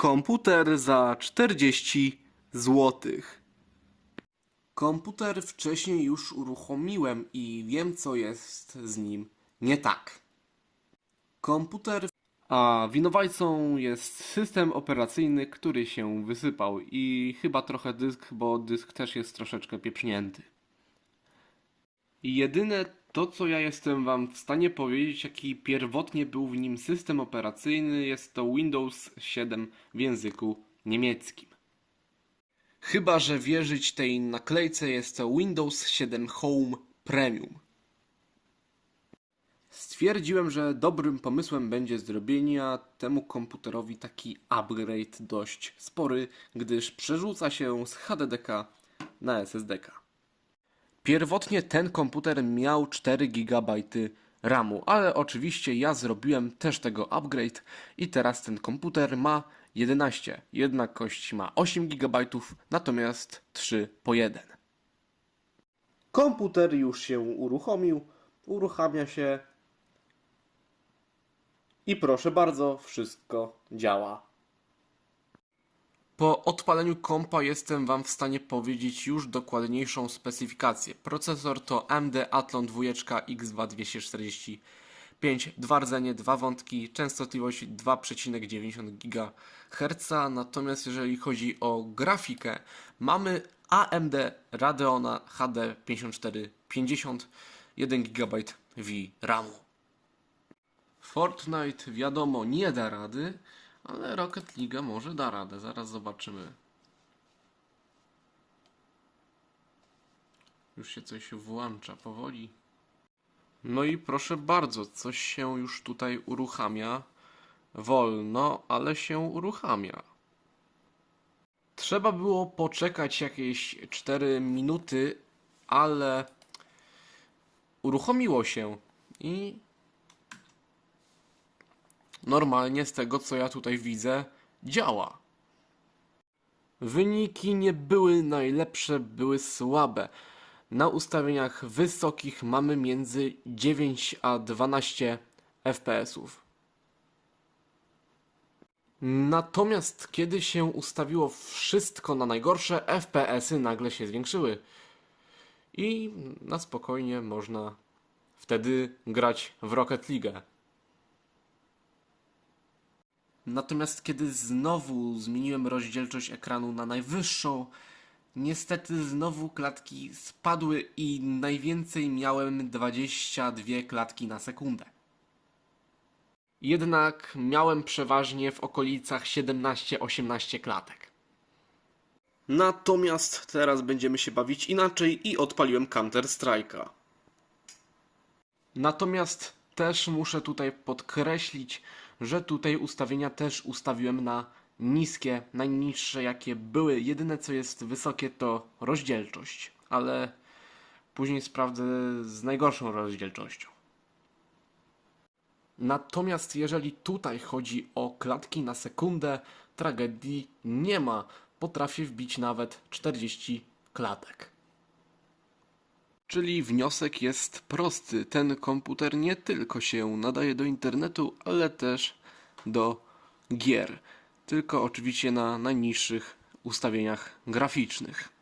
Komputer za 40 złotych. Komputer wcześniej już uruchomiłem i wiem co jest z nim nie tak. Komputer. A winowajcą jest system operacyjny, który się wysypał i chyba trochę dysk, bo dysk też jest troszeczkę pieprznięty. Jedyne to, co ja jestem Wam w stanie powiedzieć, jaki pierwotnie był w nim system operacyjny, jest to Windows 7 w języku niemieckim. Chyba, że wierzyć tej naklejce jest to Windows 7 Home Premium. Stwierdziłem, że dobrym pomysłem będzie zrobienia temu komputerowi taki upgrade dość spory, gdyż przerzuca się z HDDK na SSDK. Pierwotnie ten komputer miał 4 GB RAMu, ale oczywiście ja zrobiłem też tego upgrade i teraz ten komputer ma 11. Jedna kość ma 8 GB, natomiast 3 po 1. Komputer już się uruchomił, uruchamia się i proszę bardzo, wszystko działa. Po odpaleniu kompa jestem Wam w stanie powiedzieć już dokładniejszą specyfikację. Procesor to AMD Athlon 2 X2245, dwa rdzenie, dwa wątki, częstotliwość 2,9 GHz. Natomiast jeżeli chodzi o grafikę, mamy AMD Radeona HD 5450, 1 GB VRAMu. Fortnite wiadomo nie da rady, ale Rocket League może da radę. Zaraz zobaczymy. Już się coś włącza powoli. No i proszę bardzo, coś się już tutaj uruchamia. Wolno, ale się uruchamia. Trzeba było poczekać jakieś 4 minuty, ale uruchomiło się i normalnie z tego co ja tutaj widzę działa. Wyniki nie były najlepsze, były słabe. Na ustawieniach wysokich mamy między 9 a 12 FPS-ów. Natomiast kiedy się ustawiło wszystko na najgorsze, FPS-y nagle się zwiększyły. I na spokojnie można wtedy grać w Rocket League. Natomiast kiedy znowu zmieniłem rozdzielczość ekranu na najwyższą, niestety znowu klatki spadły i najwięcej miałem 22 klatki na sekundę. Jednak miałem przeważnie w okolicach 17-18 klatek. Natomiast teraz będziemy się bawić inaczej i odpaliłem Counter Strike'a. Natomiast też muszę tutaj podkreślić, że tutaj ustawienia też ustawiłem na niskie, najniższe jakie były. Jedyne co jest wysokie to rozdzielczość, ale później sprawdzę z najgorszą rozdzielczością. Natomiast jeżeli tutaj chodzi o klatki na sekundę, tragedii nie ma. Potrafię wbić nawet 40 klatek. Czyli wniosek jest prosty. Ten komputer nie tylko się nadaje do internetu, ale też do gier. Tylko oczywiście na najniższych ustawieniach graficznych.